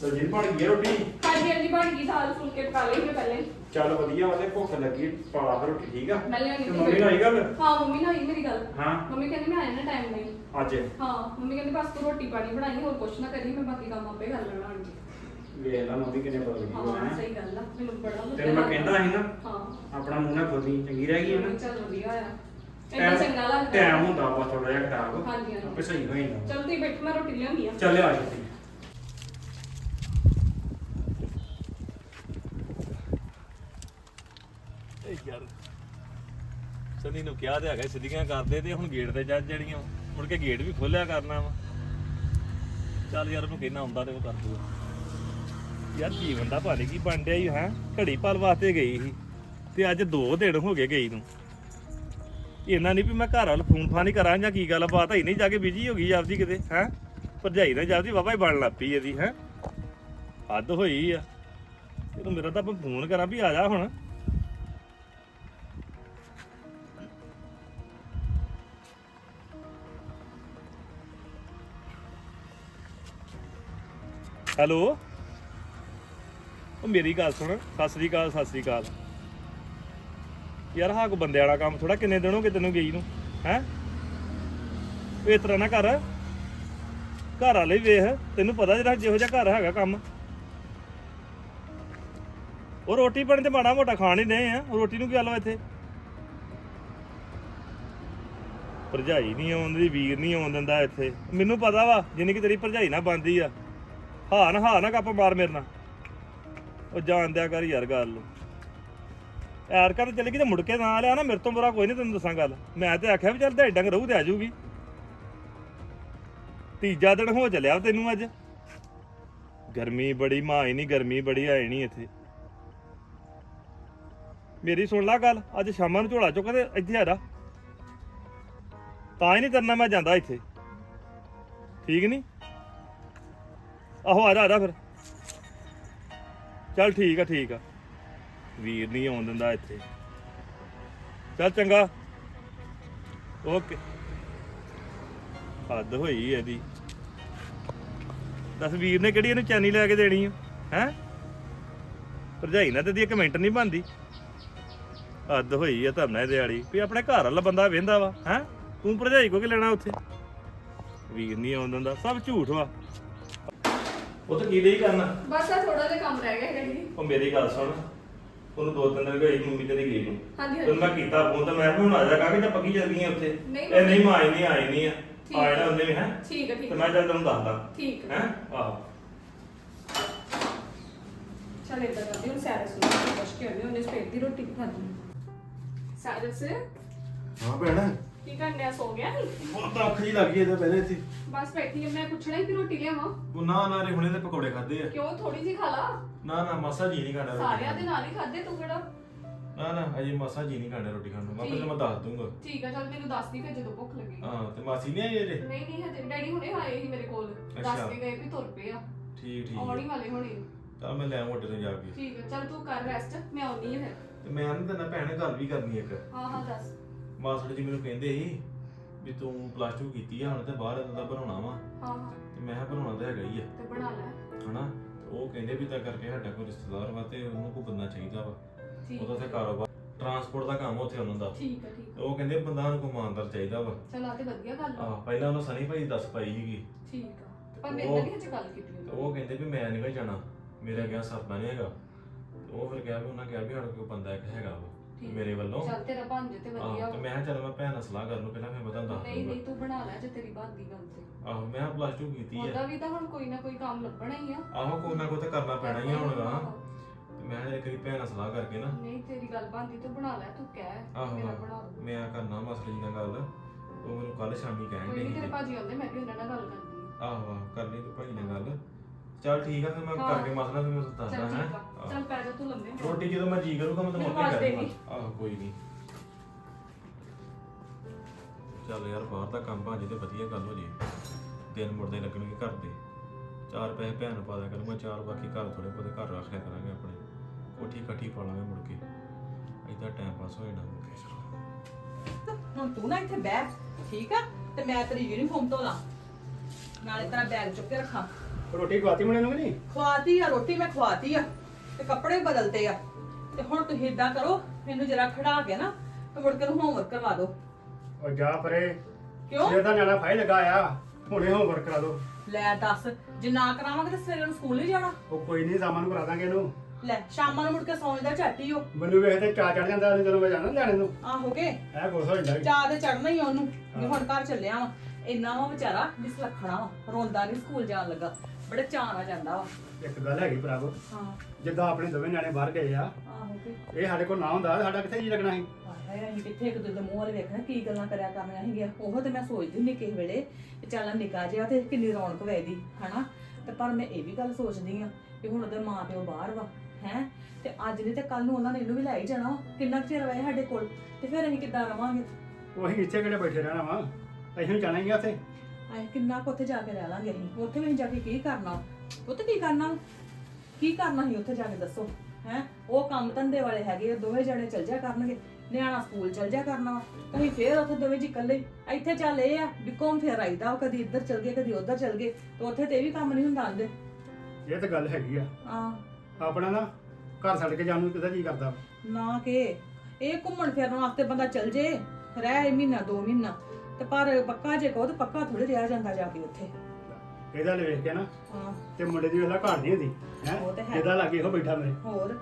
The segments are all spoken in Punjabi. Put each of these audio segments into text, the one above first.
ਸਬਜ਼ੀ ਬਣ ਗਈ ਆ ਰੋਟੀ? ਹਾਂਜੀ ਹਾਂਜੀ ਬਣ ਗਈ ਦਾਲ ਫੁਲਕੇ ਪਕਾ ਲਏ ਮੈਂ ਪਹਿਲੇ। ਚੱਲ ਵਧੀਆ ਉਹਦੇ ਭੁੱਖ ਲੱਗੀ ਪਾਲਾ ਫਿਰ ਰੋਟੀ ਠੀਕ ਆ? ਮੈਂ ਲਿਆਉਣੀ ਤੇ ਮੰਮੀ ਨਾਲ ਆਈ ਗੱਲ? ਹਾਂ ਮੰਮੀ ਨਾਲ ਹੀ ਮੇਰੀ ਗੱਲ। ਹਾਂ। ਮੰਮੀ ਕਹਿੰਦੀ ਮੈਂ ਆਇਆ ਨਾ ਟਾਈਮ ਨਹੀਂ। ਅੱਜ? ਹਾਂ ਮੰਮੀ ਕਹਿੰਦੀ ਬਸ ਤੂੰ ਰੋਟੀ ਪਾਣੀ ਬਣਾਈ ਹੋਰ ਕੁਛ ਨਾ ਕਰੀ ਮੈਂ ਬਾਕੀ ਕੰਮ ਆਪੇ ਕਰ ਲੈਣਾ ਆਂਟੀ। ਵੇਖ ਲਾ ਮੰਮੀ ਕਿੰਨੇ ਬਦਲ ਗਈ ਉਹ ਹਾਂ ਹੈ ਸਹੀ ਗੱਲ ਆ ਮੈਨੂੰ ਬੜਾ ਵਧੀਆ ਤੈਨੂੰ ਮੈਂ ਲੱਗਦਾ। ਕਹਿੰਦਾ ਸੀ ਨਾ ਹਾਂ। ਆਪਣਾ ਮੂੰਹ ਨਾ ਖੋਦੀ ਚੰਗੀ ਰਹਿ ਗਈ ਹੈ ਨਾ। ਚੱਲ ਵਧੀਆ ਆ ਇੰਨਾ ਚੰਗਾ ਲੱਗਦਾ। ਟਾਈਮ ਹੁੰਦਾ ਵਾ ਥੋੜਾ ਜਿਹਾ ਖਰਾਬ। ਹਾਂਜੀ, ਹਾਂਜੀ। ਆਪੇ ਸਹੀ ਹੋ ਜਾਂਦਾ। ਚਲ ਤੁਸੀਂ ਬੈਠੋ ਮੈਂ ਰੋਟੀ ਲਿਆਉਂਦੀ ਆ। ਚੱਲ ਆ ਜੀ ਇਹ ਯਾਰ ਸਨੀ ਨੂੰ ਕਿਹਾ ਤੇ ਹੈਗਾ ਸਿੱਧੀਆਂ ਕਰਦੇ ਤੇ ਹੁਣ ਗੇਟ ਤੇ ਚੱਜ ਜੜੀਆਂ ਮੁੜ ਕੇ ਗੇਟ ਵੀ ਖੋਲਿਆ ਕਰਨਾ ਵਾ। ਚੱਲ ਯਾਰ ਉਹਨੂੰ ਕਹਿਣਾ ਹੁੰਦਾ ਤੇ ਉਹ ਕਰ ਦੂਗਾ। ਯਾਰ ਜੀਵਨ ਦਾ ਭਾਲੇ ਕੀ ਬਣ ਡਿਆ ਹੀ ਹੈ? ਘੜੀ ਪਲ ਵਾਸਤੇ ਗਈ ਸੀ ਤੇ ਅੱਜ 2 ਦਿਨ ਹੋ ਗਏ ਗਈ ਨੂੰ। ਇਹਨਾਂ ਨਹੀਂ ਵੀ ਮੈਂ ਘਰ ਵਾਲ ਫੋਨ ਫਾਨ ਹੀ ਕਰਾਂ ਜਾਂ ਕੀ ਗੱਲ ਬਾਤ ਹੈ ਨਹੀਂ ਜਾ ਕੇ ਬਿਜ਼ੀ ਹੋ ਗਈ ਆਪਦੀ ਕਿਤੇ, ਹੈ? ਭਰਜਾਈ ਨਾ ਜਾਂਦੀ ਵਾਵਾ ਹੀ ਬਣ ਲੱਗ ਪਈ ਇਹਦੀ, ਹੈ? ਹੱਦ ਹੋਈ ਆ। ਇਹਨੂੰ ਮੇਰਾ ਤਾਂ ਫੋਨ ਕਰਾਂ ਵੀ ਆ ਜਾ ਹੁਣ। ਹੈਲੋ। ਉਹ ਮੇਰੀ ਗੱਲ ਸੁਣ, ਸਤਿ ਸ੍ਰੀ ਅਕਾਲ, ਸਤਿ ਸ੍ਰੀ ਅਕਾਲ। ਯਾਰ ਹਾਂ ਕੋ ਬੰਦੇ ਵਾਲਾ ਕੰਮ ਥੋੜਾ ਕਿੰਨੇ ਦਿਨ ਹੋ ਗਏ ਤੈਨੂੰ ਗਈ ਨੂੰ, ਹੈ? ਇਸ ਤਰ੍ਹਾਂ ਨਾ ਕਰ। ਘਰ ਵਾਲੇ ਵੀ ਵੇਖ, ਤੈਨੂੰ ਪਤਾ ਜਿਹੜਾ ਜਿਹੋ ਜਿਹਾ ਘਰ ਹੈਗਾ ਕੰਮ। ਉਹ ਰੋਟੀ ਪਾਣੀ ਤੇ ਮਾੜਾ ਮੋਟਾ ਖਾਣ ਹੀ ਨਹੀਂ ਆ ਰੋਟੀ ਨੂੰ ਕੀ ਗੱਲ ਵਾ ਇੱਥੇ? ਭਰਜਾਈ ਨਹੀਂ ਆਉਂਦੀ ਵੀਰ ਨਹੀਂ ਆਉਣ ਦਿੰਦਾ ਇੱਥੇ। ਮੈਨੂੰ ਪਤਾ ਵਾ, ਜਿੰਨੀ ਕਿ ਤੇਰੀ ਭਰਜਾਈ ਨਾ ਬੰਦੀ ਆ। ਹਾਂ ਨਾ ਹਾਂ ਨਾ ਕੱਪ ਮਾਰ ਮੇਰੇ ਨਾਲ। ਉਹ ਜਾਣ ਦਿਆ ਕਰ ਯਾਰ ਗੱਲ ਨੂੰ। ਕਰ ਚੱਲ ਗਈ ਤੇ ਮੁੜ ਕੇ ਨਾ ਲਿਆ ਨਾ, ਮੇਰੇ ਤੋਂ ਬੁਰਾ ਕੋਈ ਨਹੀਂ ਤੈਨੂੰ ਦੱਸਾਂ ਗੱਲ। ਮੈਂ ਤੇ ਆਖਿਆ ਵੀ ਚੱਲ ਤੇ ਡੰਗ ਰਹੂ ਤੇ ਆ ਜਾਊਗੀ। ਤੀਜਾ ਦਿਨ ਹੋ ਚੱਲਿਆ ਤੈਨੂੰ ਅੱਜ। ਗਰਮੀ ਬੜੀ, ਮਾਂ ਹੀ ਨਹੀਂ ਗਰਮੀ ਬੜੀ ਆਈ ਨਹੀਂ ਇੱਥੇ। ਮੇਰੀ ਸੁਣ ਲੈ ਗੱਲ, ਅੱਜ ਸ਼ਾਮਾਂ ਨੂੰ ਝੋਲਾ ਚੁੱਕ ਤੇ ਇੱਥੇ ਆ ਜਾ। ਤਾਂ ਹੀ ਨਹੀਂ ਕਰਨਾ ਮੈਂ ਜਾਂਦਾ ਇੱਥੇ। ਠੀਕ ਨਹੀਂ ਆਹੋ, ਆ ਜਾ ਆ ਜਾ ਫਿਰ। ਚੱਲ ਠੀਕ ਆ ਠੀਕ ਆ। ਵੀਰ ਨਹੀਂ ਆਉਣ ਦਿੰਦਾ ਇੱਥੇ। ਚੱਲ ਚੰਗਾ। ਓਕੇ। ਹੱਦ ਹੋਈ ਇਹਦੀ। ਦੱਸ ਵੀਰ ਨੇ ਕਿਹੜੀ ਇਹਨੂੰ ਚੈਨੀ ਲੈ ਕੇ ਦੇਣੀ ਆ? ਹੈ? ਭਰਜਾਈ ਨਾਲ ਤੇ ਦੀ ਕਮੈਂਟ ਨਹੀਂ ਬੰਦੀ ਹੱਦ ਹੋਈ ਆ ਧਰਨਾ ਇਹਦੇ ਵਾਲੀ। ਵੀ ਆਪਣੇ ਘਰ ਵਾਲਾ ਬੰਦਾ ਵੇਂਦਾ ਵਾ, ਹੈ? ਤੂੰ ਭਰਜਾਈ ਕੋ ਕੀ ਲੈਣਾ ਉੱਥੇ? ਵੀਰ ਨਹੀਂ ਆਉਣ ਦਿੰਦਾ। ਸਭ ਝੂਠ ਵਾ। ਉਹ ਤਾਂ ਕੀ ਦੇ ਹੀ ਕਰਨਾ? ਬਸ ਆ ਥੋੜਾ ਜਿਹਾ ਕੰਮ ਰਹਿ ਗਿਆ ਹੈਗਾ ਜੀ। ਉਹ ਮੇਰੀ ਗੱਲ ਸੁਣ। ਉਹਨੂੰ ਦੋ ਤਿੰਨ ਦਿਨ ਹੋਈ ਮੰਮੀ ਤੇਰੀ ਗਈ ਨੂੰ। ਹਾਂਜੀ ਹਾਂਜੀ ਮੈਂ ਕੀਤਾ ਫੋਨ ਤਾਂ ਮੈਂ ਹੁਣ ਆ ਜਾ ਕਾਹੇ ਤਾਂ ਪੱਕੀ ਚੱਲ ਗਈ ਉੱਥੇ? ਨਹੀਂ ਇਹ ਨਹੀਂ ਮਾਂ ਆਈ ਨਹੀਂ ਆਈ ਨਹੀਂ ਆ। ਠੀਕ ਆਇਆ ਹੈ। ਹੁੰਦੇ ਵੀ ਹੈ? ਠੀਕ ਹੈ ਠੀਕ ਤੇ ਹੈ। ਮੈਂ ਚੱਲ ਤੈਨੂੰ ਦੱਸਦਾ। ਠੀਕ ਹੈ। ਹੈ? ਆਹੋ। ਚਲ ਇਦਾਂ ਕਰਦੀ ਹੁਣ ਸੈਰਸ ਨੂੰ ਪੁੱਛ ਕੇ ਆਉਂਦੀ ਉਹਨੇ ਸਵੇਰ ਦੀ ਰੋਟੀ ਖਾਧੀ? ਸੈਰਸ ਹਾਂ ਭੈਣ। ਕੀ ਕਰਨਿਆ ਸੋ ਗਿਆ? ਬਹੁਤ ਅੱਖ ਜੀ ਲੱਗੀ ਇਹਦੇ ਪਹਿਲੇ ਇੱਥੇ। ਬਸ ਬੈਠੀ ਹਾਂ ਮੈਂ ਪੁੱਛਣਾ ਹੀ ਕਿ ਰੋਟੀ ਲਿਆਵਾਂ? ਉਹ ਨਾ ਨਾ ਰੇ ਹੁਣੇ ਤੇ ਪਕੌੜੇ ਖਾਦੇ ਆ। ਕਿਉਂ? ਥੋੜੀ ਜੀ ਖਾ ਲਾ। ਨਾ ਨਾ ਮਾਸਾ ਜੀ ਨਹੀਂ ਖਾਣਾ ਰੋਟੀ ਸਾਰਿਆਂ ਦੇ ਖਾਣ ਨਾਲ ਹੀ ਖਾਦੇ ਤੂੰ ਕਿਹੜਾ? ਨੂੰ। ਨਾ ਨਾ ਅਜੇ ਮਾਸਾ ਜੀ ਨਹੀਂ ਖਾਣਾ ਰੋਟੀ ਖਾਣ ਨੂੰ। ਮੈਂ ਠੀਕ। ਪਹਿਲਾਂ ਮੈਂ ਦੱਸ ਦੂੰਗਾ। ਠੀਕ ਆ ਚੱਲ ਮੈਨੂੰ ਦੱਸ ਦੀ ਫਿਰ ਜਦੋਂ ਭੁੱਖ ਲੱਗੀ। ਹਾਂ ਤੇ ਮਾਸੀ ਨਹੀਂ ਆਈ ਅਜੇ ਨਹੀਂ ਨਹੀਂ ਹਜੇ। ਡੈਡੀ ਹੁਣੇ ਆਏ ਸੀ ਮੇਰੇ ਕੋਲ। ਦੱਸ ਅੱਛਾ। ਕੇ ਗਏ ਵੀ ਤੁਰ ਪਏ ਆ। ਠੀਕ ਠੀਕ। ਆਉਣ ਹੀ ਵਾਲੇ ਹੋਣੇ ਤਾਂ ਮੈਂ ਲੈ ਮੋਟੇ ਤੋਂ ਜਾ ਕੇ। ਠੀਕ ਆ ਚੱਲ ਤੂੰ ਕਰ ਰੈਸਟ ਮੈਂ ਆਉਣੀ ਆ ਫਿਰ। ਤੇ ਮੈਂ ਨਾ ਭੈਣ ਗੱਲ ਵੀ ਕਰਨੀ ਇੱਕ। ਹਾਂ ਹਾਂ ਦੱਸ। ਮਾਸੜ ਜੀ ਮੈਨੂੰ ਕਹਿੰਦੇ ਸੀ ਵੀ ਤੂੰ ਪਲੱਸ 2 ਕੀਤੀ ਆ ਹੁਣ ਤੇ ਬਾਹਰ ਇਹਦਾ ਬਣਾਉਣਾ ਵਾ। ਹਾਂ। ਹਾਂ ਤੇ ਮੈਂ ਕਿਹਾ ਬਣਾਉਣਾ ਤਾਂ ਹੈਗਾ ਹੀ ਆ। ਤੇ ਬਣਾ ਲੈ। ਹਨਾ? ਤੇ ਉਹ ਕਹਿੰਦੇ ਵੀ ਤਾਂ ਕਰਕੇ ਸਾਡਾ ਕੋਈ ਰਿਸ਼ਤੇਦਾਰ ਵਾ ਤੇ ਉਹਨੂੰ ਕੋਈ ਬੰਦਾ ਚਾਹੀਦਾ ਵਾ। ਠੀਕ ਉਹਦਾ ਤੇ ਕਾਰੋਬਾਰ ਟਰਾਂਸਪੋਰਟ ਦਾ ਕੰਮ ਉੱਥੇ ਉਹਨਾਂ ਦਾ। ਠੀਕ ਆ ਠੀਕ ਤੇ ਉਹ ਕਹਿੰਦੇ ਬੰਦਾ ਨੂੰ ਕਮਾਨਦਾਰ ਚਾਹੀਦਾ ਵਾ। ਚਲ ਆ ਤੇ ਵਧੀਆ ਗੱਲ ਆ। ਆਹ ਪਹਿਲਾਂ ਉਹਨੂੰ ਸਨੀ ਭਾਈ ਦੱਸ ਪਾਈ ਸੀਗੀ। ਠੀਕ ਆ। ਪਰ ਮੇਰੇ ਨਾਲ ਨਹੀਂ ਹਜੇ ਗੱਲ ਕੀਤੀ ਤੇ ਉਹ ਕਹਿੰਦੇ ਵੀ ਮੈਂ ਨਹੀਂ ਜਾਣਾ। ਮੇਰਾ ਗਿਆ ਸਰਦਾ ਨਹੀਂ ਹੈਗਾ। ਤੇ ਉਹ ਫਿਰ ਕਿਹਾ ਵੀ ਉਹਨਾਂ ਕਿਹਾ ਵੀ ਸਾਡੇ ਕੋਲ ਬੰਦਾ ਇੱਕ ਹੈਗਾ ਵਾ। ਠੀਕ। ਮੇਰੇ ਵੱਲੋਂ। ਚੱਲ ਤੇਰਾ ਬਣ ਜੇ ਤੇ ਵਧੀਆ ਆਹ ਤੇ। ਮੈਂ ਕਿਹਾ ਚੱਲ ਮੈਂ ਭੈਣ ਨਾਲ ਸਲਾਹ ਕਰ ਲੂ ਪਹਿਲਾਂ ਮੈਂ ਬਤਾ ਦੱਸ ਨਹੀਂ ਦੂੰਗਾ। ਨਹੀਂ ਤੂੰ ਬਣਾ ਲੈ ਜੇ ਤੇਰੀ ਬਣਦੀ ਗੱਲ ਤੇ। ਆਹੋ ਮੈਂ ਪਲੱਸ 2 ਕੀਤੀ ਉਹਦਾ ਆ ਵੀ ਤਾਂ ਹੁਣ ਕੋਈ ਨਾ ਕੋਈ ਕੰਮ ਲੱਭਣਾ ਹੀ ਆ। ਆਹੋ ਕੋਈ ਨਾ ਕੋਈ ਤਾਂ ਕਰਨਾ ਪੈਣਾ ਹੀ ਆ ਹੁਣ। ਤੇ। ਮੈਂ ਕਿਹਾ ਕਰੀ ਭੈਣ ਨਾਲ ਸਲਾਹ ਕਰਕੇ ਨਾ। ਨਹੀਂ ਤੇਰੀ ਗੱਲ ਬਣਦੀ ਤੂੰ ਬਣਾ ਲੈ ਤੂੰ ਕਹਿ ਆਹੋ ਮੇਰਾ ਬਣਾ ਦੂੰ। ਮੈਂ ਕਰਨਾ ਮਸਲੇ ਜੀ ਨਾਲ ਗੱਲ। ਉਹ ਮੈਨੂੰ ਕੱਲ ਸ਼ਾਮੀ ਕਹਿਣ ਕੋਈ ਦੇ ਤੇਰੇ ਭਾਜੀ ਆਉਂਦੇ ਮੈਂ ਵੀ ਉਹਨਾਂ ਨਾਲ ਗੱਲ ਕਰਨੀ ਆ। ਆਹੋ ਆਹੋ ਕਰ ਲਈ ਤੂੰ ਭਾਈ ਨਾਲ ਗੱਲ। ਚੱਲ ਠੀਕ ਆ ਫਿਰ ਮੈਂ ਹਾਂ। ਕਰਕੇ ਮਸਲਾ ਫਿਰ ਮੈਂ ਦੱਸਦਾ ਚੱਲ ਹੈ ਠੀਕ ਆ। ਚੱਲ ਪੈ ਜਾ ਤੂੰ ਲੰਮੇ ਹੋ। ਰੋਟੀ ਜਦੋਂ ਮੈਂ ਜੀ ਕਰੂਗਾ ਮੈਂ ਮੈਨੂੰ ਆਪੇ ਆਵਾਜ਼ ਕਰ ਦੇ। ਦੂੰਗਾ ਆਹੋ ਕੋਈ ਨਹੀਂ। ਚੱਲ ਯਾਰ ਬਾਹਰ ਦਾ ਕੰਮ ਭਾਜੀ ਤੇ ਵਧੀਆ ਗੱਲ ਹੋ ਜੇ। ਦਿਨ ਮੁੜਦੇ ਲੱਗਣਗੇ ਘਰ ਦੇ। ਚਾਰ ਪੈਸੇ ਭੈਣ ਨੂੰ ਪਾ ਦਿਆ ਕਰੂੰਗਾ ਚਾਰ ਬਾਕੀ ਘਰ ਥੋੜੇ ਬਹੁਤੇ ਘਰ ਰੱਖ ਲਿਆ ਕਰਾਂਗੇ ਆਪਣੇ। ਕੋਠੀ ਕਾਠੀ ਪਾ ਲਾਂਗੇ ਮੁੜ ਕੇ। ਏਦਾਂ ਟਾਈਮ ਪਾਸ ਹੋ ਜਾਣਾ ਮੁੜ ਕੇ। ਹੁਣ ਤੂੰ ਨਾ ਇੱਥੇ ਬਹਿ ਠੀਕ ਆ? ਤੇ ਮੈਂ ਤੇਰੀ ਯੂਨੀਫਾਰਮ ਧੋ ਲਾਂ। ਨਾਲੇ ਤੇਰਾ ਬੈਗ ਚੁੱਕ ਕੇ ਰੱਖਾਂ। ਰੋਟੀ ਖਵਾਤੀ ਮੁੰਡੇ ਨੂੰ ਕਿ ਨਹੀਂ? ਖਵਾਤੀ ਆ ਰੋਟੀ ਮੈਂ ਖਵਾਤੀ ਆ। ਤੇ ਕੱਪੜੇ ਵੀ ਬਦਲਤੇ ਆ। ਤੇ ਹੁਣ ਤੁਸੀਂ ਇਦਾਂ ਕਰੋ ਮੈਨੂੰ ਜਰਾ ਖੜਾ ਕੇ ਨਾ ਤੇ ਮੁੜ ਕੇ ਨੂੰ ਹੋਮਵਰਕ ਕਰਵਾ ਦਿਓ। ਉਹ ਜਾ ਪਰੇ। ਕਿਉਂ? ਜੇ ਤਾਂ ਨਿਆਣਾ ਫਾਇਲ ਲਗਾ ਆ। ਹੁਣੇ ਹੋਮਵਰਕ ਕਰਾ ਦੋ ਲੈ ਦੱਸ ਜੇ ਨਾ ਕਰਾਵਾਂਗੇ ਤੇ ਸਵੇਰੇ ਨੂੰ ਸਕੂਲ ਨਹੀਂ ਜਾਣਾ। ਉਹ ਕੋਈ ਨਹੀਂ ਸਾਮਾਨ ਨੂੰ ਕਰਾ ਦਾਂਗੇ ਇਹਨੂੰ। ਲੈ ਸ਼ਾਮਾਂ ਨੂੰ ਮੁੜ ਕੇ ਸੌਂ ਜਾਂਦਾ ਝੱਟ ਹੀ ਉਹ। ਮੈਨੂੰ ਵੇਖਦੇ ਚਾ ਚੜ ਜਾਂਦਾ ਉਹਨੂੰ ਜਦੋਂ ਮੈਂ ਜਾਣਾ ਲੈਣੇ ਨੂੰ। ਆਹੋ ਕੇ। ਇਹ ਕੁਛ ਹੋ ਜਾਂਦਾ ਵੀ। ਚਾਹ ਤੇ ਚੜਨਾ ਹੀ ਆ ਉਹਨੂੰ ਵੀ ਹੁਣ ਘਰ ਚੱਲਿਆ ਵਾ। ਇੰਨਾ ਵਾ ਵਿਚਾਰਾ ਨਿਸਲਖਣਾ ਵਾ ਰੋਂਦਾ ਨਹੀਂ ਸਕੂਲ ਜਾਣ ਲੱਗਾ। ਬੜੇ ਚਾਅ ਨਾਲ ਜਾਂਦਾ ਵਾ। ਇੱਕ ਗੱਲ ਹੈਗੀ ਭਰਾਵ ਹਾਂ। ਜਿੱਦਾਂ ਆਪਣੇ ਦੋਵੇਂ ਨਿਆਣੇ ਬਾਹਰ ਗਏ ਆ ਆਹੋ ਕੇ। ਇਹ ਸਾਡੇ ਕੋਲ ਨਾ ਹੁੰਦਾ ਸਾਡਾ ਕਿੱਥੇ ਜੀ ਲੱਗਣਾ ਸੀ? ਹਾਏ ਅਸੀਂ ਕਿੱਥੇ ਇੱਕ ਦੂਜੇ ਦੇ ਮੂੰਹ ਵਾਲੇ ਵੇਖਣਾ ਕੀ ਗੱਲਾਂ ਕਰਿਆ ਕਰਨੀਆਂ ਸੀਗੀਆਂ। ਉਹ ਤੇ ਮੈਂ ਸੋਚਦੀ ਹੁੰਦੀ ਕਿਸੇ ਵੇਲੇ ਕਿ ਚੱਲ ਨਿਕਾ ਜਿਹਾ ਤੇ ਕਿੰਨੀ ਰੌਣਕ ਵੈਦੀ ਹਨਾ? ਤੇ ਪਰ ਮੈਂ ਇਹ ਵੀ ਗੱਲ ਸੋਚਦੀ ਆ ਕਿ ਹੁਣ ਉਹਦੇ ਮਾਂ ਪਿਓ ਬਾਹਰ ਵਾ ਹੈ? ਤੇ ਅੱਜ ਨਹੀਂ ਤੇ ਕੱਲ ਨੂੰ ਉਹਨਾਂ ਨੇ ਇਹਨੂੰ ਵੀ ਲੈ ਹੀ ਜਾਣਾ ਵਾ। ਕਿੰਨਾ ਕੁ ਚਿਰ ਰਹੇ ਸਾਡੇ ਕੋਲ? ਤੇ ਫਿਰ ਅਸੀਂ ਕਿੱਦਾਂ ਰਵਾਂਗੇ? ਉਹੀ ਇੱਥੇ ਕਿਹੜੇ ਬੈਠੇ ਰਹਿਣਾ ਵਾ? ਅਸੀਂ ਵੀ ਜਾਣਾ ਹੀ ਆ ਉੱਥੇ। ਆਏ ਕਿੰਨਾ ਕੁ ਉੱਥੇ ਜਾ ਕੇ ਰਹਿ ਲਾਂਗੇ ਅਸੀਂ। ਉੱਥੇ ਵੀ ਅਸੀਂ ਜਾ ਕੇ ਕੀ ਕਰਨਾ? ਉੱਥੇ ਕੀ ਕਰਨਾ? ਕੀ ਕਰਨਾ ਸੀ ਉੱਥੇ ਜਾ ਕੇ ਦੱਸੋ? ਹੈ? ਉਹ ਕੰਮ ਧੰਦੇ ਵਾਲੇ ਹੈਗੇ ਉਹ ਦੋਵੇਂ ਜਣੇ ਚੱਲ ਜਾ ਕਰਨਗੇ। ਨਿਆਣਾ ਸਕੂਲ ਚੱਲ ਜਾ ਕਰਨਾ ਵਾ। ਕਹੀਂ ਫੇਰ ਉੱਥੇ ਦੋਵੇਂ ਜੀ ਇਕੱਲੇ। ਹੀ। ਇੱਥੇ ਚੱਲ ਇਹ ਆ ਘੁੰਮ ਫਿਰ ਆਈਦਾ ਉਹ ਕਦੀ ਇੱਧਰ ਚੱਲ ਗਏ ਕਦੀ ਉੱਧਰ ਚੱਲ ਗਏ। ਤੇ ਉੱਥੇ ਤੇ ਇਹ ਵੀ ਕੰਮ ਨਹੀਂ ਹੁੰਦਾ ਆਂਦੇ ਇਹ ਤਾਂ ਗੱਲ ਹੈਗੀ ਆ। ਆ ਆਪਣਾ ਨਾ ਘਰ ਛੱਡ ਕੇ ਜਾਣ ਨੂੰ ਕਿਹਦਾ ਜੀ ਕਰਦਾ। ਨਾ ਕਿ। ਇਹ ਘੁੰਮਣ ਫਿਰਨ ਵਾਸਤੇ ਬੰਦਾ ਚੱਲ ਜੇ। ਰਹਿ ਇਹ ਮਹੀਨਾ ਦੋ ਮਹੀਨਾ। ਤੇ ਪਰ ਪੱਕਾ ਜੇ ਕਹੋ ਤੇ ਪੱਕਾ ਥੋੜੇ ਰਿਹਾ ਜਾਂਦਾ ਜਾ ਕੇ ਉੱਥੇ। ਇਹਦਾ ਲੈ ਵੇਖ ਕੇ ਨਾ ਹਾਂ। ਤੇ ਮੁੰਡੇ ਦੀ ਵੇਲਾ ਘਰ ਨਹੀਂ ਹੁੰਦੀ ਹੈ? ਉਹ ਤਾਂ ਹੈ। ਇਹਦਾ ਲੱਗੇ ਇਹੋ ਬੈਠਾ ਮੇਰੇ। ਹੋਰ?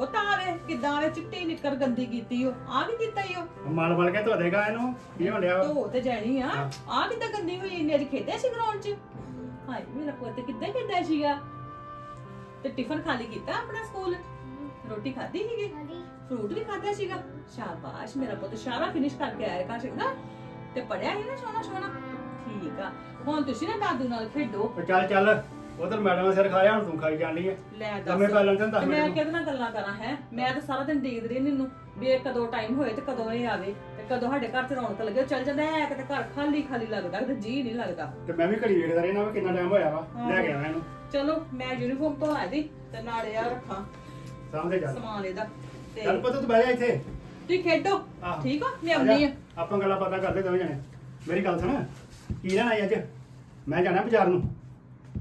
ਉਹ ਤਾਂ ਆਵੇ ਕਿਦਾਂ ਆਵੇ ਚਿੱਟੀ ਨਿੱਕਰ ਗੰਦੀ ਕੀਤੀ ਉਹ। ਆ ਵੀ ਕੀਤਾ ਹੀ ਉਹ। ਮਲ ਮਲ ਕੇ ਧੋ ਦੇਗਾ ਇਹਨੂੰ ਕੀ ਹੋਣਿਆ ਧੋ ਤੇ ਜਾਣੀ ਆ। ਹਾਂ। ਆ ਕਿਦਾਂ ਗੰਦੀ ਹੋਈ ਇੰਨੇ ਅੱਜ ਖੇਡਿਆ ਸੀ ਗਰਾਊਂਡ 'ਚ? ਹਾਏ ਮੇਰਾ ਪੁੱਤ ਕਿੱਦਾਂ ਕਿੱਦਾਂ ਸੀਗਾ? ਤੇ ਟਿਫਨ ਖਾਲੀ ਕੀਤਾ ਆਪਣਾ ਸਕੂਲ? ਰੋਟੀ ਖਾਧੀ ਸੀਗੀ? ਫਰੂਟ ਵੀ ਖਾਧਾ ਸੀਗਾ? ਸ਼ਾਬਾਸ਼ ਮੇਰਾ ਪੁੱਤ ਸਾਰਾ ਫਿਨਿਸ਼ ਕਰਕੇ ਆਇਆ ਕਾ ਚੰਗਾ ਤੇ ਪੜਿਆ ਸੀ ਨਾ ਸੋਨਾ ਸੋਨਾ ਠੀਕ ਆ। ਹੁਣ ਤੁਸੀਂ ਨਾ ਦਾਦੂ ਨਾਲ ਖੇਡੋ। ਚੱਲ ਚੱਲ। ਉਧਰ ਮੈਡਮ ਸਿਰ ਖਾਇਆ ਹੁਣ ਤੂੰ ਖਾਈ ਜਾਣੀ ਹੈ ਲੈ ਪੈ ਤੇ ਦੱਸ ਮੈਂ ਮਿੰਟ। ਕਿਹਦੇ ਨਾਲ ਗੱਲਾਂ ਕਰਾਂ ਹੈ? ਮੈਂ ਤਾਂ ਸਾਰਾ ਦਿਨ ਦੇਖਦੀ ਰਹੀ ਇਹਨੂੰ ਵੀ ਇਹ ਕਦੋਂ ਟਾਈਮ ਹੋਏ ਤੇ ਕਦੋਂ ਇਹ ਆਵੇ ਤੇ ਕਦੋਂ ਸਾਡੇ ਘਰ 'ਚ ਰੌਣਕ ਲੱਗੇ ਉਹ ਚੱਲ ਜਾਂਦਾ ਹੈ ਕਿਤੇ ਘਰ ਖਾਲੀ ਖਾਲੀ ਲੱਗਦਾ ਕਿਤੇ ਜੀ ਨਹੀਂ ਲੱਗਦਾ। ਤੇ ਮੈਂ ਵੀ ਘੜੀ ਵੇਖਦਾ ਰਹਿਣਾ ਵੀ ਕਿੰਨਾ ਟਾਈਮ ਹੋਇਆ ਵਾ। ਲੈ ਕੇ ਆਵਾਂ ਇਹਨੂੰ। ਚਲੋ ਮੈਂ ਯੂਨੀਫਾਰਮ ਤੋਂ ਆਦੀ ਤੇ ਨਾਲੇ ਆ ਰੱਖਾਂ। ਸਾਹਮਣੇ ਚੱਲ। ਸਮਾਨ ਇਹਦਾ। ਤੇ ਚੱਲ ਪੁੱਤ ਤੂੰ ਬਹਿ ਜਾ ਇੱਥੇ। ਤੁਸੀਂ ਖੇਡੋ। ਆਹੋ। ਠੀਕ ਆ ਮੈਂ ਆਉਂਦੀ ਆ। ਆਪਾਂ ਗੱਲਾਂ ਪਤਾ ਕਰਦੇ ਦੋਵੇਂ ਜਣੇ। ਮੇਰੀ ਗੱਲ ਸੁਣ ਕੀ ਲੈਣਾ ਈ ਅੱਜ? ਮੈਂ ਜਾਣਾ ਬਾਜ਼ਾਰ ਨੂੰ।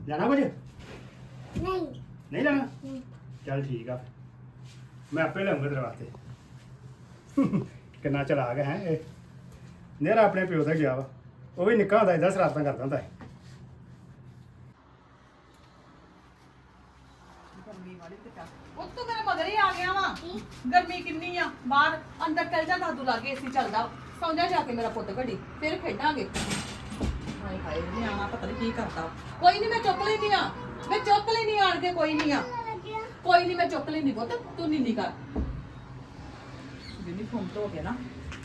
ਜਾਣਾ ਕੁਝ? ਨਹੀਂ। ਨਹੀਂ ਲੈਣਾ ਚੱਲ ਠੀਕ ਆ। ਮੈਂ ਆਪੇ ਲਿਆਉਂਗਾ ਤੇਰੇ ਵਾਸਤੇ। ਕਿੰਨਾ ਚਲਾ ਗਿਆ ਹੈ ਇਹ। ਨੇਰਾ ਆਪਣੇ ਪਿਓ ਦਾ ਗਿਆ ਵਾ। ਉਹ ਵੀ ਨਿੱਕਾ ਹੁੰਦਾ ਇਦਾਂ ਸ਼ਰਾਰਤਾਂ ਕਰਦਾ ਹੁੰਦਾ ਹੈ ਗਰਮੀ ਵਾਲੀ ਕਿਤਾ ਉਹ ਤੋਂ ਮੇਰਾ ਮਗਰ ਹੀ ਆ ਗਿਆ ਵਾ ਗਰਮੀ ਕਿੰਨੀ ਆ? ਬਾਹਰ ਅੰਦਰ ਚੱਲ ਜਾ, ਦਾਦੂ ਲਾਗੇ ਏਸੀ ਚੱਲਦਾ। ਸੌਂ ਜਾ ਜਾ ਕੇ ਮੇਰਾ ਪੁੱਤ ਘੜੀ, ਫਿਰ ਖੇਡਾਂਗੇ। ਹਾਏ ਹਾਏ, ਨਿਆਣਾ ਪਤਾ ਨਹੀਂ ਕੀ ਕਰਦਾ। ਕੋਈ ਨਹੀਂ ਮੈਂ ਚੁੱਕ ਲੈਣੀ ਆ। ਮੈਂ ਚੁੱਕ ਲੈਣੀ ਆਣ ਕੇ ਕੋਈ ਨਹੀਂ ਆ। ਕੋਈ ਨਹੀਂ ਮੈਂ ਚੁੱਕ ਲੈਣੀ ਪੁੱਤ, ਤੂੰ ਨੀ ਨੀ ਕਰ ਯੂਨੀਫਾਰਮ ਧੋ ਕੇ ਨਾ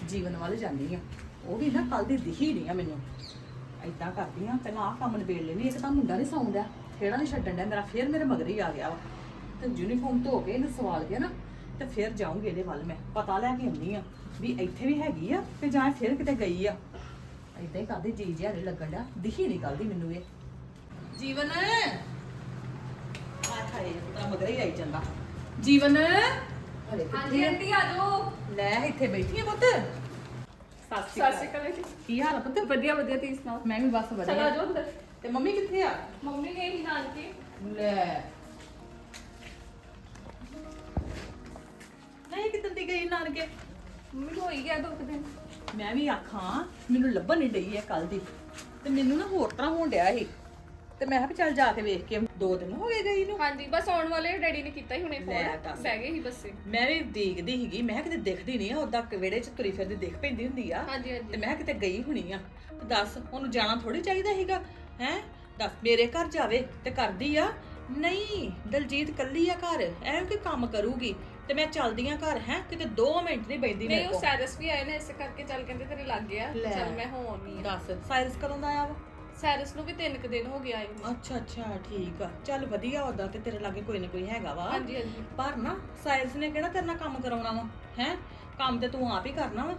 ਜੀਵਨ ਵੱਲ ਜਾਂਦੀ ਆ, ਉਹ ਵੀ ਨਾ ਕੱਲ ਦੀ ਦਿਖੀ ਨਹੀਂ ਆ ਮੈਨੂੰ। ਏਦਾਂ ਕਰਦੀ ਆ, ਪਹਿਲਾਂ ਆਹ ਕੰਮ ਨਿਬੇੜ ਲੈਣੀ ਇੱਕ ਤਾਂ ਮੁੰਡਾ ਨਹੀਂ ਸੌਂਦਾ ਖੇੜਾ ਨਹੀਂ ਛੱਡਣ ਡਿਆ, ਮੇਰਾ ਫੇਰ ਮੇਰੇ ਮਗਰ ਹੀ ਆ ਗਿਆ ਵਾ। ਤੇ ਯੂਨੀਫਾਰਮ ਧੋ ਕੇ ਇਹਨੂੰ ਸਵਾਲ ਗਿਆ ਨਾ ਤੇ ਫਿਰ ਜਾਊਂਗੀ ਇਹਦੇ ਵੱਲ ਮੈਂ। ਪਤਾ ਲੈ ਕੇ ਆਉਂਦੀ ਆ ਵੀ ਇੱਥੇ ਵੀ ਹੈਗੀ ਆ ਤੇ ਜਾਂ ਫਿਰ ਕਿਤੇ ਗਈ ਆ। ਏਦਾਂ ਹੀ ਕਰਦੀ ਜੀ ਜਿਹਾ ਨਹੀਂ ਲੱਗਣ ਡਿਆ। ਦਿਖੀ ਨਹੀਂ ਕੱਲ ਦੀ ਮੈਨੂੰ ਇਹ। ਜੀਵਨ! ਹਾਏ ਹਾਏ ਤਾਂ ਮਗਰ ਹੀ ਆਈ ਜਾਂਦਾ। ਜੀਵਨ! ਹਲੇ ਕਿੱਥੇ ਆ? ਆ ਜਾਓ। ਲੈ ਇੱਥੇ ਬੈਠੀ ਆ ਪੁੱਤ। ਸਤਿ ਸਤਿ ਸ਼੍ਰੀ ਅਕਾਲ। ਕੀ ਹਾਲ ਆ ਪੁੱਤ? ਵਧੀਆ ਵਧੀਆ ਤੁਸੀਂ ਸੁਣਾਓ? ਮੈਂ ਵੀ ਬਸ ਚਲ ਆ ਵਧੀਆ ਜਾਓ ਅੰਦਰ। ਤੇ ਮੰਮੀ ਕਿੱਥੇ ਆ? ਮੰਮੀ ਗਈ ਸੀ ਨਾਨਕੇ ਲੈ। ਨਹੀਂ ਕਿੱਦਾਂ ਦੀ ਗਈ ਨਾਨਕੇ? ਮੰਮੀ ਨੂੰ ਹੋਈ ਗਿਆ ਦੋ ਕੁ ਦਿਨ। ਮੈਂ ਵੀ ਆਖਾਂ ਮੈਨੂੰ ਲੱਭਣ ਨਹੀਂ ਡਈ ਐ ਕੱਲ ਦੀ। ਤੇ ਮੈਨੂੰ ਨਾ ਹੋਰ ਤਰ੍ਹਾਂ ਹੋਣ ਡਿਆ ਸੀ। ਤੇ ਮੈਂ ਕਿਹਾ ਵੀ ਚੱਲ ਜਾ ਕੇ ਵੇਖ ਕੇ। ਦੋ ਦਿਨ ਹੋ ਗਏ ਗਈ ਨੂੰ। ਹਾਂਜੀ ਬਸ ਆਉਣ ਵਾਲੇ ਡੈਡੀ ਨੇ ਕੀਤਾ ਹੀ ਹੁਣੇ ਲੈ ਫੋਨ। ਬਹਿ ਗਏ ਸੀ ਬੱਸੇ। ਮੈਂ ਵੀ ਦੇਖਦੀ ਸੀਗੀ ਮੈਂ ਕਿਹਾ ਕਿਤੇ ਦਿਖਦੀ ਨਹੀਂ ਆ ਉਦਾਂ ਵਿਹੜੇ 'ਚ ਤੁਰੀ ਫਿਰਦੀ ਦਿਖ ਪੈਂਦੀ ਹੁੰਦੀ ਆ। ਹਾਂਜੀ ਤੇ ਹਾਂਜੀ ਮੈਂ ਕਿਹਾ ਕਿਤੇ ਗਈ ਹੋਣੀ ਆ। ਤੇ ਦੱਸ ਉਹਨੂੰ ਜਾਣਾ ਥੋੜੀ ਚਾਹੀਦਾ ਸੀਗਾ ਹੈ? ਦੱਸ ਮੇਰੇ ਘਰ ਜਾਵੇ ਤੇ ਕਰਦੀ ਆ। ਨਹੀਂ ਦਲਜੀਤ ਕੱਲੀ ਆ ਘਰ ਐਵੇਂ ਕਿ ਕੰਮ ਕਰੂਗੀ। ਤੇ ਮੈਂ ਚੱਲਦੀ ਆ ਘਰ ਹੈ? ਕਿਤੇ 2 ਮਿੰਟ ਨਹੀਂ ਬੈਂਦੀ ਨਹੀਂ ਮੇਰੇ ਉਹ ਕੋਲ। ਸੈਰਸ ਵੀ ਆਏ ਨੇ ਇਸੇ ਕਰਕੇ ਚੱਲ ਕਹਿੰਦੇ ਤੇਰੇ ਲੱਗ ਗਿਆ। ਲੈ। ਚੱਲ ਮੈਂ ਹੋ ਆਉਣੀ ਆ ਦੱਸ ਸਾਇਰਸ ਕਦੋਂ ਦਾ ਆਇਆ ਵਾ? ਸੈਰਸ ਨੂੰ ਵੀ ਤਿੰਨ ਕੁ ਦਿਨ ਹੋ ਗਿਆ ਆਏ ਨੂੰ। ਅੱਛਾ ਅੱਛਾ ਠੀਕ ਆ। ਚੱਲ ਵਧੀਆ ਉਦਾਂ ਤੇ ਤੇਰੇ ਲਾਗੇ ਕੋਈ ਨਾ ਕੋਈ ਹੈਗਾ ਵਾ। ਹਾਂਜੀ ਹਾਂਜੀ। ਪਰ ਨਾ ਸਾਇਰਸ ਨੇ ਕਿਹੜਾ ਤੇਰੇ ਨਾਲ ਕੰਮ ਕਰਾਉਣਾ ਵਾ ਹੈ? ਕੰਮ ਤੇ ਤੂੰ ਆਪ ਹੀ ਕਰਨਾ ਵਾ।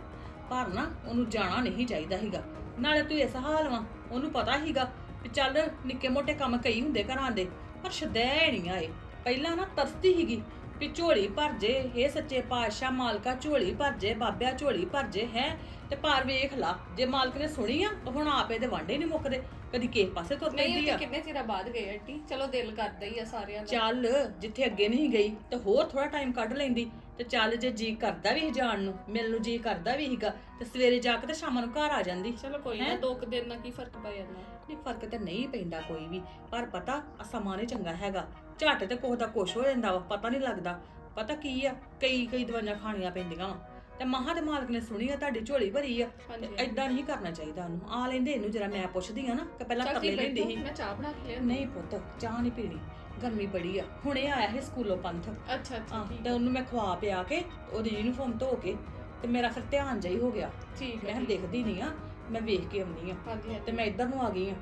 ਪਰ ਨਾ ਉਹਨੂੰ ਜਾਣਾ ਨਹੀਂ ਚਾਹੀਦਾ ਸੀਗਾ। ਨਾਲੇ ਤੂੰ ਇਸ ਹਾਲ ਵਾ ਉਹਨੂੰ ਪਤਾ ਸੀਗਾ ਵੀ ਚੱਲ ਨਿੱਕੇ ਮੋਟੇ ਕੰਮ ਕਈ ਹੁੰਦੇ ਘਰਾਂ ਦੇ ਪਰ ਸ਼ਦੈ ਨਹੀਂ ਆਏ। ਪਹਿਲਾਂ ਨਾ ਤਰਸਦੀ ਸੀਗੀ ਵੀ ਝੋਲੀ ਭਰ ਜੇ ਇਹ ਸੱਚੇ ਪਾਤਸ਼ਾਹ ਮਾਲਕਾ ਝੋਲੀ ਭਰ ਜੇ ਬਾਬਿਆ ਝੋਲੀ ਭਰ ਜੇ ਹੈ? ਤੇ ਪਰ ਵੇਖ ਲਾ ਜੇ ਮਾਲਕ ਨੇ ਸੁਣੀ ਆ ਤਾਂ ਹੁਣ ਆਪੇ ਦੇ ਵਾਂਡੇ ਨਹੀਂ ਮੁੱਕਦੇ ਕਦੀ ਕਿਸੇ ਪਾਸੇ ਤੁਰ ਨਹੀਂ ਪੈਂਦੀ ਆ। ਕਿੰਨੇ ਚਿਰ ਬਾਅਦ ਗਏ ਆਂਟੀ? ਚਲੋ ਦਿਲ ਕਰਦਾ ਹੀ ਆ ਸਾਰਿਆਂ ਦਾ। ਚੱਲ ਜਿੱਥੇ ਅੱਗੇ ਨਹੀਂ ਗਈ ਤੇ ਹੋਰ ਥੋੜਾ ਟਾਈਮ ਕੱਢ ਲੈਂਦੀ ਤੇ ਚੱਲ ਜੇ ਜੀ ਕਰਦਾ ਵੀ ਜਾਣ ਨੂੰ ਮਿਲਣ ਨੂੰ ਜੀ ਕਰਦਾ ਵੀ ਸੀਗਾ ਤੇ ਸਵੇਰੇ ਜਾ ਕੇ ਤੇ ਸ਼ਾਮ ਨੂੰ ਘਰ ਆ ਜਾਂਦੀ ਚਲੋ ਕੋਈ ਨਾ ਦੋ ਕੁ ਦਿਨ ਨਾਲ ਕੀ ਫ਼ਰਕ ਪੈ ਜਾਂਦਾ? ਨਹੀਂ ਫ਼ਰਕ ਤੇ ਨਹੀਂ ਪੈਂਦਾ ਕੋਈ ਵੀ ਪਰ ਪਤਾ ਆ ਸਮਾਂ ਨਹੀਂ ਚੰਗਾ ਹੈਗਾ। ਝੱਟ ਤੇ ਕੋਹ ਦਾ ਕੁਛ ਹੋ ਜਾਂਦਾ ਵਾ ਪਤਾ ਨਹੀਂ ਲੱਗਦਾ। ਪਤਾ ਕੀ ਆ ਕਈ ਕਈ ਦਵਾਈਆਂ ਖਾਣੀਆਂ ਪੈਂਦੀਆਂ ਵਾ। ਤੇ ਮਹਾਂ ਦੇ ਮਾਲਕ ਨੇ ਸੁਣੀ ਆ ਤੁਹਾਡੀ ਝੋਲੀ ਭਰੀ ਆ ਹਾਂਜੀ, ਐਦਾਂ ਨਹੀਂ ਕਰਨਾ ਚਾਹੀਦਾ ਉਹਨੂੰ। ਆ ਲੈਂਦੇ ਇਹਨੂੰ ਜਰਾ ਮੈਂ ਪੁੱਛਦੀ ਆ ਨਾ ਕਿ ਪਹਿਲਾਂ ਚੱਲ ਤਰਲੇ ਲੈਂਦੀ ਸੀ ਮੈਂ ਚਾਹ ਬਣਾ ਕੇ ਲਿਆ ਨਹੀਂ ਪੁੱਤ ਚਾਹ ਨਹੀਂ ਪੀਣੀ ਗਰਮੀ ਬੜੀ ਆ। ਹੁਣੇ ਆਇਆ ਸੀ ਸਕੂਲੋਂ ਪੰਥ। ਅੱਛਾ ਅੱਛਾ ਠੀਕ ਤੇ ਉਹਨੂੰ ਮੈਂ ਖਵਾ ਪਿਆ ਕੇ ਉਹਦੀ ਯੂਨੀਫਾਰਮ ਧੋ ਕੇ ਤੇ ਮੇਰਾ ਫਿਰ ਧਿਆਨ ਜਾਈ ਹੋ ਗਿਆ। ਠੀਕ ਮੈਂ ਹੈ ਕਿਹਾ ਦੇਖਦੀ ਨਹੀਂ ਆ ਮੈਂ ਵੇਖ ਕੇ ਆਉਂਦੀ ਆ। ਹਾਂਜੀ। ਤੇ ਮੈਂ ਇੱਧਰ ਨੂੰ ਆ ਗਈ ਆ।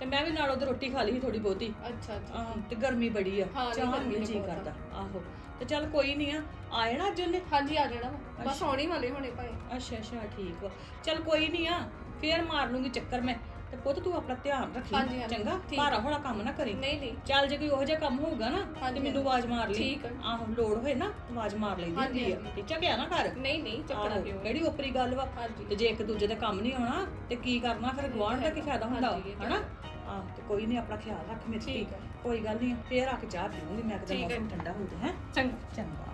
ਤੇ ਮੈਂ ਵੀ ਨਾਲ ਉਹਦੇ ਰੋਟੀ ਖਾ ਲਈ ਥੋੜੀ ਬਹੁਤੀ। ਅੱਛਾ ਅੱਛਾ। ਆਹ ਤੇ ਗਰਮੀ ਬੜੀ ਆ। ਹਾਂ, ਨਹੀਂ, ਚਾਹ ਗਰਮੀ ਨਹੀਂ ਤਾਂ ਜੀ ਬਹੁਤ ਆ। ਕਰਦਾ। ਆਹੋ। ਤੇ ਚੱਲ ਕੋਈ ਨਹੀਂ ਆ ਆਏ ਨਾ ਅੱਜ ਉਹਨੇ? ਹਾਂਜੀ ਆ ਜਾਣਾ ਵਾ। ਬਸ ਆਉਣੇ ਵਾਲੇ ਹੋਣੇ ਭਾਈ ਅੱਛਾ ਅੱਛਾ ਠੀਕ ਵਾ। ਚੱਲ ਕੋਈ ਨਹੀਂ ਆ ਫੇਰ ਮਾਰ ਲੂੰਗੀ ਚੱਕਰ ਮੈਂ। ਤੇ ਪੁੱਤ ਤੂੰ ਆਪਣਾ ਧਿਆਨ ਰੱਖੀ ਹਾਂਜੀ, ਚੰਗਾ ਠੀਕ। ਭਾਰਾ ਹੋਲਾ ਕੰਮ ਨਾ ਕਰੀ। ਨਹੀਂ ਨਹੀਂ। ਚੱਲ ਜੇ ਕੋਈ ਉਹੋ ਜਿਹਾ ਕੰਮ ਹੋਊਗਾ ਨਾ ਤੇ ਹਾਂਜੀ, ਮੈਨੂੰ ਆਵਾਜ਼ ਮਾਰ ਲਈ। ਠੀਕ ਆ। ਆਹੋ ਲੋੜ ਹੋਏ ਨਾ ਆਵਾਜ਼ ਮਾਰ ਲਈਦੀ ਹਾਂਜੀ, ਹੁੰਦੀ ਆ। ਹਾਂਜੀ। ਤੇ ਚੱਕਿਆ ਨਾ ਕਰ ਨਹੀਂ ਨਹੀਂ ਚੱਕਣਾ ਆਹੋ, ਕਿਉਂ? ਕਿਹੜੀ ਓਪਰੀ ਗੱਲ ਵਾ? ਹਾਂਜੀ। ਤੇ ਜੇ ਇੱਕ ਦੂਜੇ ਦੇ ਕੰਮ ਨਹੀਂ ਆਉਣਾ ਤੇ ਕੀ ਕਰਨਾ? ਫਿਰ ਗਵਾਂਢ ਦਾ ਕੀ ਫਾਇਦਾ ਹੁੰਦਾ? ਹਾਂਜੀ, ਇਹ ਤਾਂ ਹਨਾ? ਆਹ ਤੇ ਕੋਈ ਨਹੀਂ ਆਪਣਾ ਖਿਆਲ ਰੱਖ ਮੇਰੀ ਧੀ ਠੀਕ ਆ। ਕੋਈ ਗੱਲ ਨਹੀਂ ਫੇਰ ਆ ਕੇ ਚਾਹ ਪੀਉਂਗੀ ਮੈਂ ਕਿਤੇ ਠੀਕ ਆ। ਮੌਸਮ ਠੰਡਾ ਹੋ ਜਾਏ ਹੈ? ਚੰਗਾ। ਚੰਗਾ।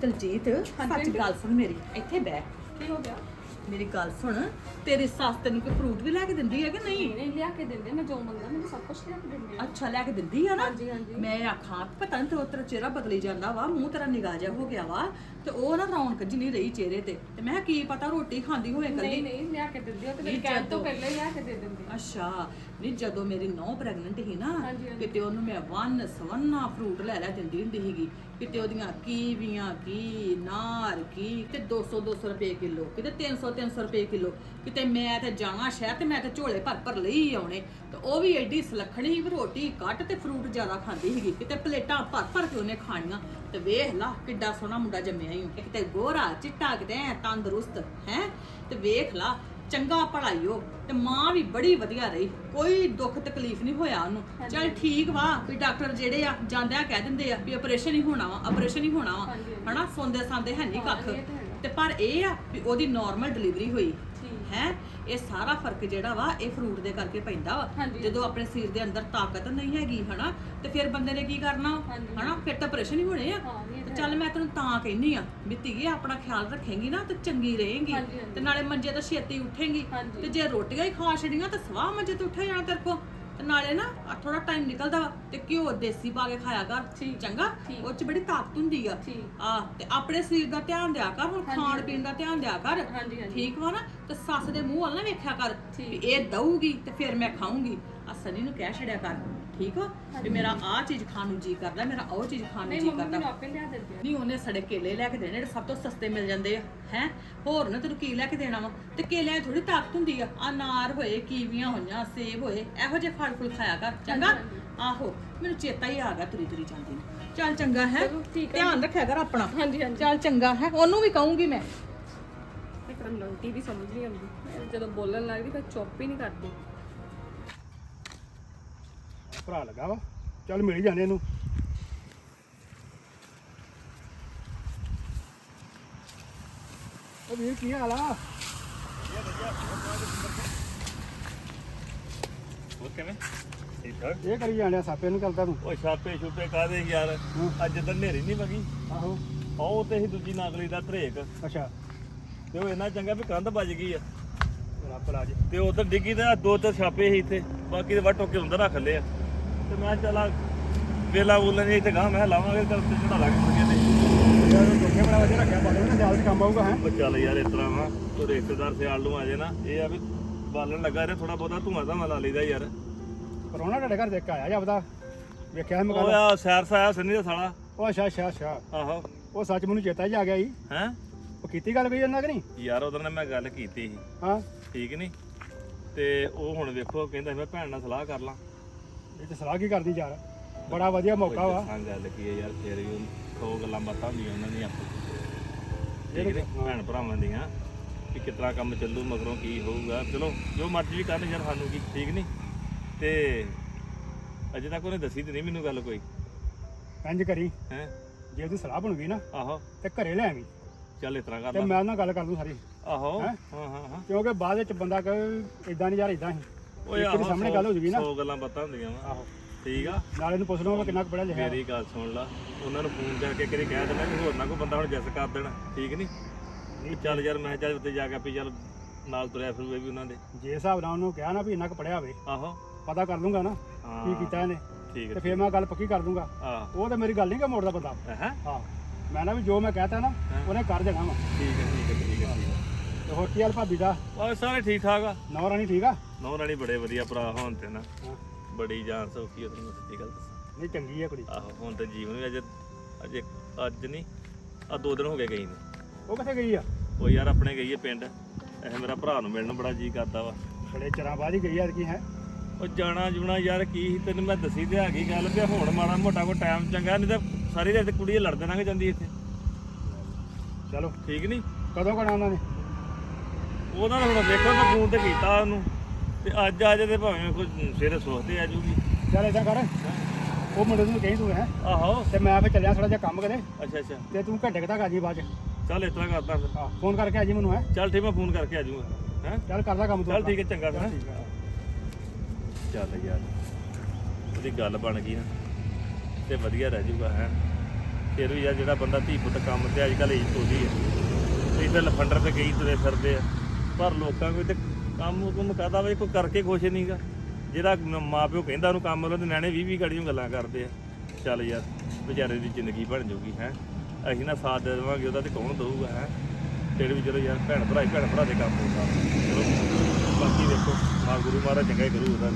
ਦਲਜੀਤ ਸੱਚ ਗੱਲ ਸੁਣ ਮੇਰੀ ਇੱਥੇ ਬਹਿ। ਕੀ ਹੋ ਗਿਆ? ਮੇਰੀ ਗੱਲ ਸੁਣ ਤੇਰੀ ਸੱਸ ਤੈਨੂੰ ਕੋਈ ਫਰੂਟ ਵੀ ਲੈ ਕੇ ਦਿੰਦੀ ਹੈ ਕਿ ਨਹੀਂ? ਨਹੀਂ ਲਿਆ ਕੇ ਦਿੰਦੇ ਮੈਂ ਜੋ ਮੰਗਦਾ ਮੈਨੂੰ ਸਭ ਕੁਝ ਲਿਆ ਕੇ ਦਿੰਦੇ ਆ। ਅੱਛਾ ਲੈ ਕੇ ਦਿੰਦੀ ਆ ਨਾ? ਹਾਂਜੀ, ਹਾਂਜੀ। ਮੈਂ ਆਖਾਂ ਪਤਾ ਨਹੀਂ ਤੇਰਾ ਤੇਰਾ ਚਿਹਰਾ ਬਦਲੀ ਜਾਂਦਾ ਵਾ ਮੂੰਹ ਤੇਰਾ ਨਿਗਾਹ ਜਿਹਾ ਹੋ ਗਿਆ ਵਾ ਤੇ ਉਹ ਨਾ ਰੌਣਕ ਜਿਹੀ ਨਹੀਂ ਰਹੀ ਚਿਹਰੇ ਤੇ। ਤੇ ਮੈਂ ਕਿਹਾ ਕੀ ਪਤਾ ਰੋਟੀ ਖਾਂਦੀ ਹੋਏ ਨਹੀਂ ਕੱਲੀ ਨਹੀਂ ਲਿਆ ਕੇ ਦਿੰਦੇ ਉਹ ਤੇ ਮੇਰੀ ਨਹੀਂ, ਕਹਿਣ ਤੋਂ ਜਦੋਂ- ਪਹਿਲਾਂ ਹੀ ਲਿਆ ਕੇ ਦੇ ਦਿੰਦੇ ਅੱਛਾ ਨਹੀਂ ਜਦੋਂ ਮੇਰੀ ਨੌ ਪ੍ਰੈਗਨੈਂਟ ਸੀ ਨਾ ਹਾਂਜੀ, ਹਾਂਜੀ। ਕਿਤੇ ਉਹਨੂੰ ਮੈਂ ਵਨ ਸਵੰਨਾ ਫਰੂਟ ਲੈ ਲੈ ਦਿੰਦੀ ਹੁੰਦੀ ਸੀਗੀ। ਕਿਤੇ ਉਹਦੀਆਂ ਕੀਵੀਆਂ ਕੀ, ਨਾਰ ਕੀ ਤੇ 200 200 ਰੁਪਏ ਕਿਲੋ, ਕਿਤੇ 300 300 ਰੁਪਏ ਕਿਲੋ, ਕਿਤੇ ਮੈਂ ਤੇ ਜਾਣਾ ਸ਼ਹਿਰ ਤੇ ਮੈਂ ਤੇ ਝੋਲੇ ਭਰ ਭਰ ਲਈ ਆਉਣੇ, ਤੇ ਉਹ ਵੀ ਐਡੀ ਸਲਖਣੀ ਸੀ ਰੋਟੀ ਘੱਟ ਤੇ ਫਰੂਟ ਜ਼ਿਆਦਾ ਖਾਂਦੀ ਸੀਗੀ, ਕਿਤੇ ਪਲੇਟਾਂ ਭਰ ਭਰ ਕੇ ਉਹਨੇ ਖਾਣੀਆਂ, ਤੇ ਵੇਖ ਲਾ ਕਿੱਡਾ ਸੋਹਣਾ ਮੁੰਡਾ ਜੰਮਿਆ ਹੀ ਕਿਤੇ ਗੋਰਾ, ਚਿੱਟਾ, ਕਿਤੇ ਤੰਦਰੁਸਤ, ਹੈ, ਤੇ ਵੇਖ ਲਾ ਚੰਗਾ ਪੜਾਈਓ ਤੇ ਮਾਂ ਵੀ ਬੜੀ ਵਧੀਆ ਰਹੀ। ਕੋਈ ਦੁੱਖ ਤਕਲੀਫ ਨਹੀਂ ਹੋਇਆ ਉਹਨੂੰ। ਚਲ ਠੀਕ ਵਾ ਵੀ ਡਾਕਟਰ ਜਿਹੜੇ ਆ ਜਾਂਦਿਆਂ ਕਹਿ ਦਿੰਦੇ ਆ ਵੀ ਆਪਰੇਸ਼ਨ ਹੀ ਹੋਣਾ ਵਾ ਆਪਰੇਸ਼ਨ ਹੀ ਹੋਣਾ ਵਾ। ਹਨਾ? ਸੌਂਦੇ ਸਾਂਦੇ ਹੈ ਨਹੀਂ ਕੱਖ ਤਾਂ ਪਰ ਇਹ ਆ ਵੀ ਉਹਦੀ ਨਾਰਮਲ ਡਿਲੀਵਰੀ ਹੋਈ। ਹੈ ਇਹ ਸਾਰਾ ਫ਼ਰਕ ਜਿਹੜਾ ਵਾ ਇਹ ਫਰੂਟ ਦੇ ਕਰਕੇ ਪੈਂਦਾ ਵਾ ਹਾਂਜੀ। ਜਦੋਂ ਆਪਣੇ ਸਰੀਰ ਦੇ ਅੰਦਰ ਤਾਕਤ ਨਹੀਂ ਹੈਗੀ ਹਨਾ ਤੇ ਫਿਰ ਬੰਦੇ ਨੇ ਕੀ ਕਰਨਾ ਹਾਂਜੀ। ਹਨਾ ਫਿਰ ਤਾਂ ਆਪਰੇਸ਼ਨ ਹੀ ਹੋਣੇ ਆ ਹਾਂ, ਇਹ ਤੇ ਤਾਂ ਚੱਲ ਮੈਂ ਤੈਨੂੰ ਤਾਂ ਕਹਿੰਨੀ ਆ ਵੀ ਧੀਏ ਆਪਣਾ ਖਿਆਲ ਰੱਖੇਂਗੀ ਨਾ ਤੇ ਚੰਗੀ ਰਹੇਂਗੀ ਹਾਂਜੀ, ਹਾਂਜੀ। ਤੇ ਨਾਲੇ ਮੰਜੇ ਤੋਂ ਛੇਤੀ ਉੱਠੇਂਗੀ ਹਾਂਜੀ। ਤੇ ਜੇ ਰੋਟੀਆਂ ਹੀ ਖਾ ਛੜੀਆਂ ਤਾਂ ਸਵਾਹ ਮੰਜੇ ਤੋਂ ਉੱਠੇ ਜਾਣਾ ਤੇਰੇ ਕੋ ਤੇ ਨਾਲੇ ਨਾ ਥੋੜਾ ਟਾਈਮ ਨਿਕਲਦਾ ਵਾ ਤੇ ਘਿਓ ਦੇਸੀ ਪਾ ਕੇ ਖਾਇਆ ਕਰ। ਚੰਗਾ। ਉਹ ਚ ਬੜੀ ਤਾਕਤ ਹੁੰਦੀ ਆ। ਆ ਤੇ ਆਪਣੇ ਸਰੀਰ ਦਾ ਧਿਆਨ ਦਿਆ ਕਰ ਹੁਣ ਖਾਣ। ਪੀਣ ਦਾ ਧਿਆਨ ਦਿਆ ਕਰ ਹਾਂਜੀ, ਹਾਂਜੀ। ਠੀਕ ਵਾ ਨਾ ਤੇ ਸੱਸ ਦੇ ਮੂੰਹ ਵੱਲ ਨਾ ਵੇਖਿਆ ਕਰ ਇਹ ਦਊਗੀ ਤੇ ਫਿਰ ਮੈਂ ਖਾਊਂਗੀ ਆ ਸਨੀ ਨੂੰ ਕਹਿ ਛੜਿਆ ਕਰ ਠੀਕ ਵਾ ਵੀ ਮੇਰਾ ਆਹ ਚੀਜ਼ ਖਾਣ ਨੂੰ ਜੀ ਕਰਦਾ ਮੇਰਾ ਉਹ ਚੀਜ਼ ਖਾਣ ਨੂੰ ਨਹੀਂ ਜੀ ਮੰਮੀ ਕਰਦਾ। ਮੈਨੂੰ ਆਪੇ ਲਿਆ ਦਿੰਦੇ ਆ ਨਹੀਂ ਉਹਨੇ ਸੜੇ ਕੇਲੇ ਲੈ ਕੇ ਦੇਣੇ ਜਿਹੜੇ ਸਭ ਤੋਂ ਸਸਤੇ ਮਿਲ ਜਾਂਦੇ ਆ ਹੈ? ਹੋਰ ਨਾ ਤੈਨੂੰ ਕੀ ਲੈ ਕੇ ਦੇਣਾ ਵਾ? ਤੇ ਕੇਲਿਆਂ 'ਚ ਥੋੜੀ ਤਾਕਤ ਹੁੰਦੀ ਆ। ਅਨਾਰ ਹੋਏ ਕੀਵੀਆਂ ਹੋਈਆਂ ਸੇਬ ਹੋਏ ਇਹੋ ਜਿਹੇ ਫਲ ਫੁੱਲ ਖਾਇਆ ਕਰ ਚੰਗਾ? ਆਹੋ ਮੈਨੂੰ ਚੇਤਾ ਹੀ ਆ ਗਿਆ ਤੁਰੀ ਤੁਰੀ ਜਾਂਦੀ ਨੂੰ। ਚੱਲ ਚੰਗਾ ਹੈ? ਚਲੋ, ਠੀਕ ਹੈ। ਧਿਆਨ ਰੱਖਿਆ ਕਰ ਆਪਣਾ। ਹਾਂਜੀ ਹਾਂਜੀ। ਚੱਲ ਚੰਗਾ ਹੈ? ਉਹਨੂੰ ਵੀ ਕਹੂੰਗੀ ਮੈਂ। ਤਾਂ ਨੰਟੀ ਦੀ ਸਮਝ ਨਹੀਂ ਆਉਂਦੀ। ਮੈਂ ਜਦੋਂ ਬੋਲਣ ਲੱਗਦੀ ਤਾਂ ਚੁੱਪ ਹੀ ਨਹੀਂ ਕਰਦੀ। ਭਰਾ ਲੱਗਾ ਵਾ। ਚੱਲ ਮਿਲ ਜਾਣੇ ਇਹਨੂੰ। ਉਹ ਵੀਰ ਕੀ ਹਾਲ ਆ? ਉਹ ਕਿਵੇਂ? ਠੀਕ ਠਾਕ? ਇਹ ਕਰੀ ਜਾਣਿਆ ਸਾਪੇ ਨੂੰ ਚੱਲਦਾ ਤੂੰ। ਉਹ ਛਾਪੇ ਛੁਪੇ ਕਾਦੇ ਯਾਰ। ਅੱਜ ਤਾਂ ਨੇਰੀ ਨਹੀਂ ਵਗੀ। ਆਹੋ। ਉਹ ਤੇ ਹੀ ਦੂਜੀ ਨਾਗਲੀ ਦਾ ਧਰੇਕ ਅੱਛਾ। ਤੇ ਉਹ ਇੰਨਾ ਚੰਗਾ ਵੀ ਕੰਧ ਵੱਜ ਗਈ ਆ। ਰੱਬ ਲਾਜ ਤੇ ਉਧਰ ਡਿੱਗੀ ਤੇ ਦੋ ਤੇ ਛਾਪੇ ਸੀ ਇੱਥੇ। ਬਾਕੀ ਦੇ ਵੱਟ ਕੇ ਅੰਦਰ ਰੱਖ ਲਏ ਆ। ਤੇ ਮੈਂ ਚਲਾ ਵੇਲਾ ਬੋਲਣ ਨਹੀਂ ਇੱਥੇ ਗਾਂ ਮੈਂ ਲਾਵਾਂਗੇ ਤੇ ਉੱਤੇ ਚੜਾ ਲਾਂਗੇ ਮੁਰਗੇ ਤੇ। ਯਾਰ ਕੋਠੇ ਬੜਾ ਵਧੀਆ ਰੱਖਿਆ ਬਾਲੇ ਨਾ ਜਾਲ 'ਚ ਕੰਮ ਆਊਗਾ ਹੈ? ਉਹ ਚੱਲ ਯਾਰ ਇਸ ਤਰ੍ਹਾਂ ਵਾ ਉਹ ਰਿਸ਼ਤੇਦਾਰ ਸਿਆਲ ਨੂੰ ਆ ਜੇ ਨਾ ਇਹ ਆ ਵੀ ਬਾਲਣ ਲੱਗਾ ਰਿਹਾ ਥੋੜਾ ਬਹੁਤਾ ਧੂਆਂ ਧਾਵਾਂ ਲਾ ਲਈਦਾ ਯਾਰ। ਪਰੋਣਾ ਤੁਹਾਡੇ ਘਰ ਦੇਖ ਕੇ ਆਇਆ ਜਾਪਦਾ ਵੇਖਿਆ ਮੈਂ ਉਹ ਕੱਲ ਆ ਸੈਰ ਸਾਇਆ ਸੰਨੀ ਦਾ ਸਾਲਾ। ਉਹ ਅੱਛਾ ਅੱਛਾ ਅੱਛਾ। ਆਹੋ। ਉਹ ਸੱਚ ਮੈਨੂੰ ਚੇਤਾ ਹੀ ਆ ਗਿਆ ਹੈ? ਉਹ ਕੀਤੀ ਗੱਲ ਕੋਈ ਉਹਨਾਂ ਕਿ ਨਹੀਂ? ਯਾਰ ਉਹਦੇ ਨਾਲ ਮੈਂ ਗੱਲ ਕੀਤੀ ਸੀ। ਹਾਂ। ਠੀਕ ਨਹੀਂ? ਤੇ ਉਹ ਹੁਣ ਵੇਖੋ ਕਹਿੰਦਾ ਸੀ ਮੈਂ ਭੈਣ ਨਾਲ ਸਲਾਹ ਕਰ ਲਾਂ। ਇਹ ਤੇ ਸਲਾਹ ਕੀ ਕਰਦੀ ਯਾਰ? ਬੜਾ ਵਧੀਆ ਮੌਕਾ ਵਾ। ਦੱਸਾਂ ਗੱਲ ਕੀ ਹੈ ਯਾਰ ਫੇਰ ਵੀ ਉਹ ਸੌ ਗੱਲਾਂ ਬਾਤਾਂ ਹੁੰਦੀਆਂ ਉਹਨਾਂ ਦੀਆਂ। ਠੀਕ ਨੇ ਹਾਂ। ਭੈਣ ਭਰਾਵਾਂ ਦੀਆਂ ਕਿ ਕਿਤਨਾ ਕੰਮ ਚੱਲੂ ਮਗਰੋਂ ਕੀ ਹੋਊਗਾ। ਚਲੋ ਜੋ ਮਰਜ਼ੀ ਵੀ ਕਰਨ ਯਾਰ ਸਾਨੂੰ ਕੀ ਠੀਕ ਨਹੀਂ? ਤੇ ਅਜੇ ਤੱਕ ਉਹਨੇ ਦੱਸੀ ਤੇ ਨਹੀਂ ਮੈਨੂੰ ਗੱਲ ਕੋਈ। ਇੰਜ ਕਰੀ। ਹੈ? ਜੇ ਉਹਦੀ ਸਲਾਹ ਬਣੂਗੀ ਨਾ ਆਹੋ। ਤੇ ਘਰੇ ਲੈ ਆਵੀਂ। ਚੱਲ ਇਸ ਤਰ੍ਹਾਂ ਕਰ ਤੇ ਲਾ। ਮੈਂ ਉਹਨਾਂ ਨਾਲ ਗੱਲ ਕਰ ਦੂੰ ਸਾਰੀ। ਆਹੋ। ਹੈਂ? ਹਾਂ ਹਾਂ ਹਾਂ। ਕਿਉਂਕਿ ਬਾਅਦ ਵਿੱਚ ਬੰਦਾ ਕਹੇ ਇਦਾਂ ਨਹੀਂ ਯਾਰ ਇਦਾਂ ਹੀ। ਓਏ ਇੱਕ ਵਾਰੀ ਆਹੋ ਸਾਹਮਣੇ ਗੱਲ ਹੋ ਜੂਗੀ ਨਾ। 100 ਗੱਲਾਂ ਬਾਤਾਂ ਹੁੰਦੀਆਂ ਵਾ। ਆਹੋ। ਠੀਕ ਆ? ਨਾਲੇ ਨੂੰ ਪੁੱਛ ਲਵਾਂਗਾ ਕਿੰਨਾ ਕੁ ਪੜਿਆ ਲਿਖਿਆ। ਮੇਰੀ ਗੱਲ ਸੁਣ ਲਾ। ਉਹਨਾਂ ਨੂੰ ਫੋਨ ਕਰਕੇ ਕਰੀ ਕਹਿ ਦੇਣਾ ਕਿ ਹੋਰ ਨਾ ਕੋਈ ਬੰਦਾ ਹੁਣ ਜੱਸ ਕਰ ਦੇਣਾ। ਠੀਕ ਨਹੀਂ ਨਹੀਂ ਚੱਲ ਯਾਰ ਮੈਂ ਚੱਲ ਉੱਤੇ ਜਾ ਕੇ ਆਪੀ ਚੱਲ ਨਾਲ ਤੁਰਿਆ ਫਿਰੂ ਇਹ ਵੀ ਉਹਨਾਂ ਦੇ। ਜੇ ਹਿਸਾਬ ਨਾਲ ਉਹਨੂੰ ਕਿਹਾ ਨਾ ਵੀ ਇੰਨਾ ਕੁ ਪੜਿਆ ਹੋਵੇ ਆਹੋ। ਪਤਾ ਕਰ ਲੂੰਗਾ ਨਾ ਹਾਂ। ਕੀ ਕੀਤਾ ਇਹਨੇ। ਠੀਕ ਤੇ ਹੈ ਫਿਰ ਮੈਂ ਗੱਲ ਪੱਕੀ ਕਰ ਦੂੰਗਾ ਆਹ ਉਹ ਤਾਂ ਮੇਰੀ ਗੱਲ ਨਹੀਂ ਕਿ ਮੋੜਦਾ ਬੰਦਾ। ਹੈ? ਹਾਂ। ਮੈਂ ਨਾ ਵੀ ਜੋ ਮੈਂ ਕਹਤਾ ਨਾ ਉਹਨੇ ਕਰ ਦੇਣਾ ਵਾ। ਠੀਕ ਹੈ ਠੀਕ ਹੈ ਠੀਕ ਹੈ ਤੇ ਹੋਰ ਕੀ ਹਾਲ ਭਾਬੀ ਦਾ? ਉਹ ਸਾਰੇ ਠੀਕ ਠਾਕ ਆ। ਨੌ ਰਾਣੀ ਠੀਕ ਆ? ਨੌ ਰਾਣੀ ਬੜੇ ਵਧੀਆ ਭਰਾ ਹੋਣ ਤੇ ਨਾ। ਬੜੀ ਜਾਨ ਸੌਖੀ ਉਹ ਤੈਨੂੰ ਸੱਚੀ ਗੱਲ ਦੱਸਾਂ। ਨਹੀਂ ਚੰਗੀ ਆ ਕੁੜੀ। ਆਹੋ ਹੁਣ ਤੇ ਜੀਵਨ ਵੀ ਅਜੇ ਅਜੇ ਅੱਜ ਨਹੀਂ ਆ ਦੋ ਦਿਨ ਹੋ ਗਏ ਗਈ ਨੂੰ। ਉਹ ਕਿੱਥੇ ਗਈ ਆ? ਉਹ ਯਾਰ ਆਪਣੇ ਗਈ ਹੈ ਪਿੰਡ। ਇਹ ਮੇਰਾ ਭਰਾ ਨੂੰ ਮਿਲਣ ਨੂੰ ਬੜਾ ਜੀ ਕਰਦਾ ਵਾ। ਬੜੇ ਚਿਰਾਂ ਬਾਅਦ ਹੀ ਗਈ ਆ ਕੀ ਹੈ? ਉਹ ਜਾਣਾ ਜੁਣਾ ਯਾਰ ਕੀ ਸੀ ਤੈਨੂੰ ਮੈਂ ਦੱਸੀ ਤੇ ਹੈਗੀ ਗੱਲ ਵੀ ਹੁਣ ਮਾੜਾ ਮੋਟਾ ਕੋਈ ਟਾਈਮ ਚੰਗਾ ਨਹੀਂ ਤਾਂ ਸਾਰੀ ਰਾਤ ਕੁੜੀ ਲੜਦੇ ਲੰਘ ਜਾਂਦੀ ਇੱਥੇ। ਚਲੋ। ਠੀਕ ਨਹੀਂ? ਕਦੋਂ ਕਣਾ ਉਹਨਾਂ? ਨੇ ਉਹਦਾ ਹੁਣ ਦੇਖੋ ਮੈਂ ਫੋਨ ਤੇ ਕੀਤਾ ਉਹਨੂੰ। ਤੇ ਅੱਜ ਆ ਜੇ ਤੇ ਭਾਵੇਂ ਕੋਈ ਸਵੇਰੇ ਸੋਚਦੇ ਆ ਜੂਗੀ ਚੱਲ ਏਦਾਂ ਕਰ। ਉਹ ਮੁੰਡੇ ਨੂੰ ਕਹੀਂ ਤੂੰ ਹੈ। ਆਹੋ। ਤੇ ਮੈਂ ਫਿਰ ਚੱਲਿਆ ਥੋੜਾ ਜਿਹਾ ਕੰਮ ਕਰੇ। ਅੱਛਾ ਅੱਛਾ। ਤੇ ਤੂੰ ਘੰਟੇ ਕੁ ਤੱਕ ਆ ਜੀ ਬਾਅਦ ਚ। ਚੱਲ ਇਸ ਤਰ੍ਹਾਂ ਕਰਦਾ ਫਿਰ। ਹਾਂ ਫੋਨ ਕਰਕੇ ਆ ਜੀ ਮੈਨੂੰ ਹੈ? ਚੱਲ ਠੀਕ ਮੈਂ ਫੋਨ ਕਰਕੇ ਆ ਹੈ? ਚੱਲ ਕਰਦਾ ਕੰਮ ਤੂੰ ਚੱਲ ਠੀਕ ਹੈ ਚੰਗਾ ਫਿਰ। ਹੈਂ? ਠੀਕ ਆ। ਚੱਲ ਯਾਰ ਉਹਦੀ ਗੱਲ ਬਣ ਗਈ ਨਾ। ਤੇ ਵਧੀਆ ਰਹਿ ਜਾਊਗਾ ਹੈ? ਫਿਰ ਵੀ ਯਾਰ ਜਿਹੜਾ ਬੰਦਾ ਧੀ ਪੁੱਤ ਕੰਮ ਤੇ ਅੱਜ ਕੱਲ੍ਹ ਇੱਜ਼ਤ ਉਹਦੀ ਹੈ। ਇਧਰ ਲਫੰਡਰ ਤੇ ਕਈ ਤੁਰੇ ਫਿਰਦੇ ਆ। ਪਰ ਲੋਕਾਂ ਕੋਈ ਤੇ ਕੰਮ ਕੰਮ ਕਰਦਾ ਵੇ ਕੋਈ ਕਰਕੇ ਖੁਸ਼ ਨਹੀਂਗਾ ਜਿਹੜਾ ਮ- ਮਾਂ ਪਿਓ ਕਹਿੰਦਾ ਉਹਨੂੰ ਕੰਮ ਉਹਦੇ ਨਿਆਣੇ 20 20 ਗੜੀਆਂ ਗੱਲਾਂ ਕਰਦੇ ਆ। ਚੱਲ ਯਾਰ, ਵਿਚਾਰੇ ਦੀ ਜ਼ਿੰਦਗੀ ਬਣ ਜਾਊਗੀ, ਹੈ। ਅਸੀਂ ਨਾ ਸਾਥ ਦੇ ਦੇਵਾਂਗੇ, ਉਹਦਾ ਤੇ ਕੌਣ ਦਊਗਾ, ਹੈ। ਫਿਰ ਵੀ ਚਲੋ ਯਾਰ ਭੈਣ ਭਰਾ ਭੈਣ ਭਰਾ ਦੇ ਕੰਮ ਹੁੰਦਾ। ਚਲੋ, ਬਾਕੀ ਦੇਖੋ ਮਾਂ ਗੁਰੂ ਮਹਾਰਾਜ ਚੰਗਾ ਹੀ ਕਰੂ ਉਹਦਾ